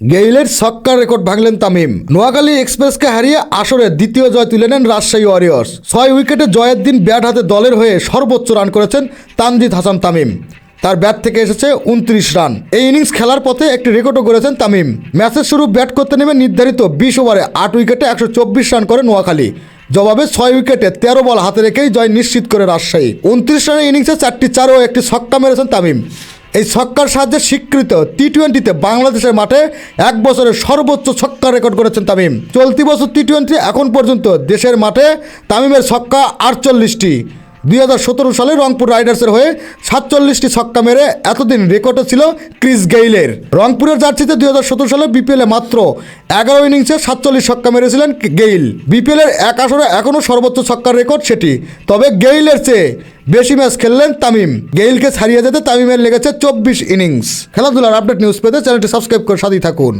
গেইলের ছক্কার রেকর্ড ভাঙলেন তামিম। নোয়াখালী এক্সপ্রেসকে হারিয়ে আসরে দ্বিতীয় জয় তুলে নেন রাজশাহী ওয়ারিয়র্স। ছয় উইকেটে জয়ের দিন ব্যাট হাতে দলের হয়ে সর্বোচ্চ রান করেছেন তানজিদ হাসান তামিম। তার ব্যাট থেকে এসেছে উনত্রিশ রান। এই ইনিংস খেলার পথে একটি রেকর্ডও করেছেন তামিম। ম্যাচের শুরু ব্যাট করতে নেমে নির্ধারিত বিশ ওভারে আট উইকেটে একশো চব্বিশ রান করে নোয়াখালী। জবাবে ছয় উইকেটে তেরো বল হাতে রেখেই জয় নিশ্চিত করে রাজশাহী। উনত্রিশ রানের ইনিংসে চারটি চার ও একটি ছক্কা মেরেছেন তামিম। এই ছক্কার সাহায্যে স্বীকৃত টি টোয়েন্টিতে বাংলাদেশের মাঠে এক বছরের সর্বোচ্চ ছক্কা রেকর্ড করেছেন তামিম। চলতি বছর টি টোয়েন্টি এখন পর্যন্ত দেশের মাঠে তামিমের ছক্কা আটচল্লিশটি। দুই হাজার সতেরো সালে রংপুর রাইডার্সের হয়ে সাতচল্লিশটি ছক্কা মেরে এতদিন রেকর্ডে ছিল ক্রিস গেইলের। রংপুরের জার্সিতে দুই হাজার সতেরো সালে বিপিএলে মাত্র এগারো ইনিংসে সাতচল্লিশ ছক্কা মেরেছিলেন গেইল। বিপিএলের এক আসরে এখনও সর্বোচ্চ ছক্কার রেকর্ড সেটি। তবে গেইলের চেয়ে বেশি ম্যাচ খেললেন তামিম। গেইলকে ছাড়িয়ে যেতে তামিমের লেগেছে চব্বিশ ইনিংস। খেলাধুলার আপডেট নিউজ পেতে চ্যানেলটি সাবস্ক্রাইব করে সাথেই থাকুন।